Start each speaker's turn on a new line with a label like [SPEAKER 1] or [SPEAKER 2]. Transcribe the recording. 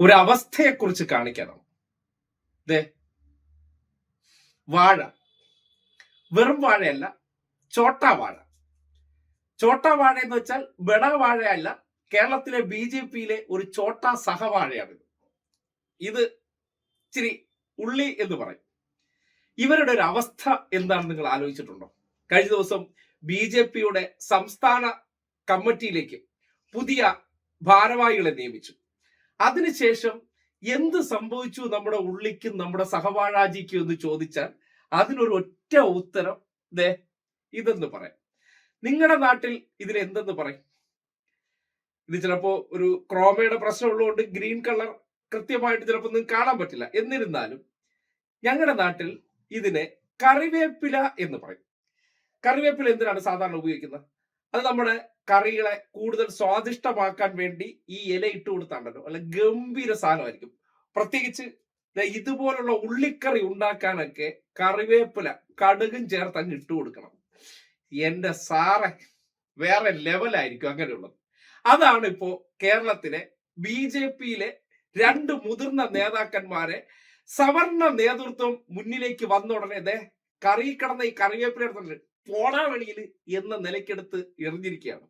[SPEAKER 1] ഒരു അവസ്ഥയെക്കുറിച്ച് കാണിക്കണം. ദേ വാഴ. വെറും വാഴയല്ല ചോട്ടാ വാഴ. ചോട്ടാ വാഴ എന്ന് വെച്ചാൽ ബെട വാഴയല്ല കേരളത്തിലെ ബി ജെ പിയിലെ ഒരു ചോട്ടാ സഹവാഴയാണ് ഇത് ഇച്ചിരി ഉള്ളി എന്ന് പറയും. ഇവരുടെ ഒരു അവസ്ഥ എന്താണെന്ന് നിങ്ങൾ ആലോചിച്ചിട്ടുണ്ടോ? കഴിഞ്ഞ ദിവസം ബി ജെ പിയുടെ സംസ്ഥാന കമ്മിറ്റിയിലേക്ക് പുതിയ ഭാരവാഹികളെ നിയമിച്ചു. അതിനുശേഷം എന്ത് സംഭവിച്ചു നമ്മുടെ ഉള്ളിക്കും നമ്മുടെ സഹവാഴാജിക്കും എന്ന് ചോദിച്ചാൽ അതിനൊരു ഒറ്റ ഉത്തരം ദേ ഇതെന്ന് പറയാം. നിങ്ങളുടെ നാട്ടിൽ ഇതിന് എന്തെന്ന് പറയും? ഇത് ചിലപ്പോ ഒരു ക്രോമയുടെ പ്രശ്നം ഉള്ളതുകൊണ്ട് ഗ്രീൻ കളർ കൃത്യമായിട്ട് ചിലപ്പോൾ നിങ്ങൾക്ക് കാണാൻ പറ്റില്ല. എന്നിരുന്നാലും ഞങ്ങളുടെ നാട്ടിൽ ഇതിനെ കറിവേപ്പില എന്ന് പറയും. കറിവേപ്പില എന്തിനാണ് സാധാരണ ഉപയോഗിക്കുന്നത്? അത് നമ്മുടെ കറികളെ കൂടുതൽ സ്വാദിഷ്ടമാക്കാൻ വേണ്ടി ഈ ഇല ഇട്ട് കൊടുത്താണ്ടല്ലോ അല്ല ഗംഭീര സാധനമായിരിക്കും. പ്രത്യേകിച്ച് ഇതുപോലുള്ള ഉള്ളിക്കറി ഉണ്ടാക്കാനൊക്കെ കറിവേപ്പില കടുകും ചേർത്ത് അങ്ങ് ഇട്ട് കൊടുക്കണം. എന്റെ സാറെ വേറെ ലെവലായിരിക്കും അങ്ങനെയുള്ളത്. അതാണ് ഇപ്പോ കേരളത്തിലെ ബി ജെ പിയിലെ രണ്ട് മുതിർന്ന നേതാക്കന്മാരെ സവർണ നേതൃത്വം മുന്നിലേക്ക് വന്ന ഉടനെ ദേ കറി കിടന്ന ഈ കറിവേപ്പില എടുത്തിട്ട് പോടാ വെളിയിൽ എന്ന നിലയ്ക്കെടുത്ത് എറിഞ്ഞിരിക്കുകയാണ്.